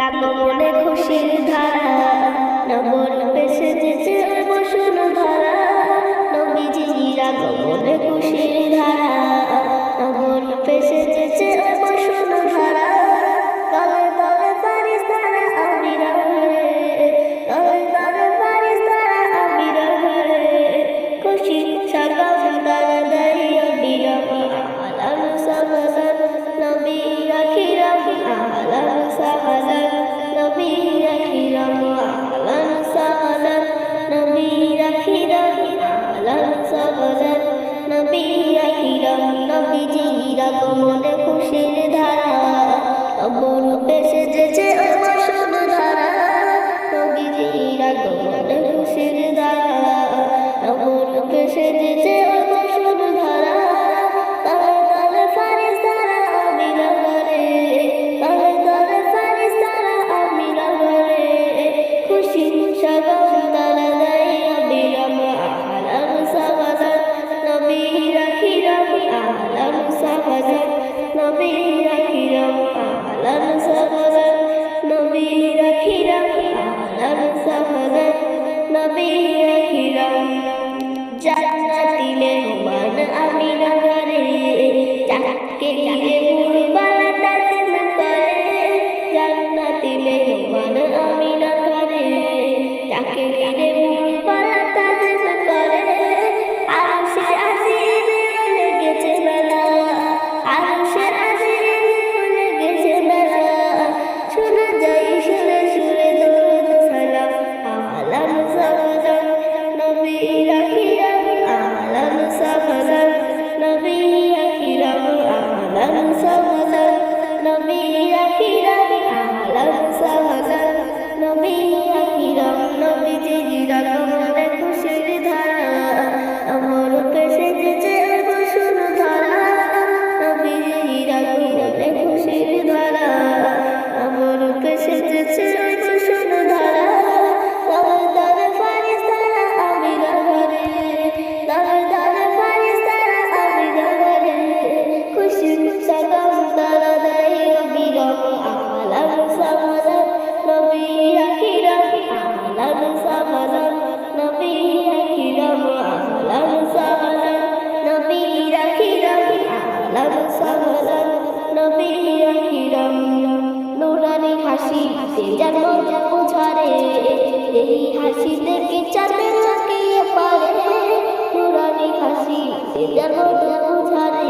ডাকো মনে খুশির ধারা। নবর পেশে যেছে বসুন ধারা। বিজিরা কমলে খুশির ধারা। অপরূপে সেজেছে নবী রাখিরাম আহলান সাহলান নবী রাখিরাম আহলান সাহলান নবী রাখিরাম জান্নাতিলে মান আমি নগরে চাকে গিয়ে উড়বালা তাজিম করে জান্নাতিলে মান আমি নগরে চাকে গিয়ে হাসিতে যার মন ঝরে এই হাসিতে কি চাঁদে চকিয়ে পারে। নুরানি হাসিতে যার মন ঝরে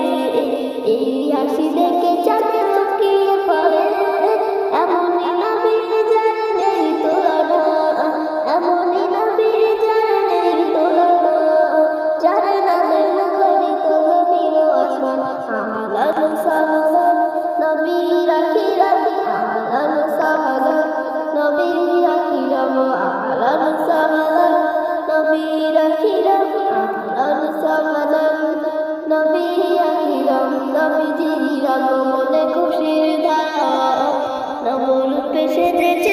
এই হাসিতে কি চাঁদে চকিয়ে পারে। এমনই নবী যার নেই তোলানো, এমনই নবী যার নেই তোলানো। যার নামে নগরী তো নবীর আসমান আমার সালাম নবী। খুশির ধারা নবরূপে সেজেছে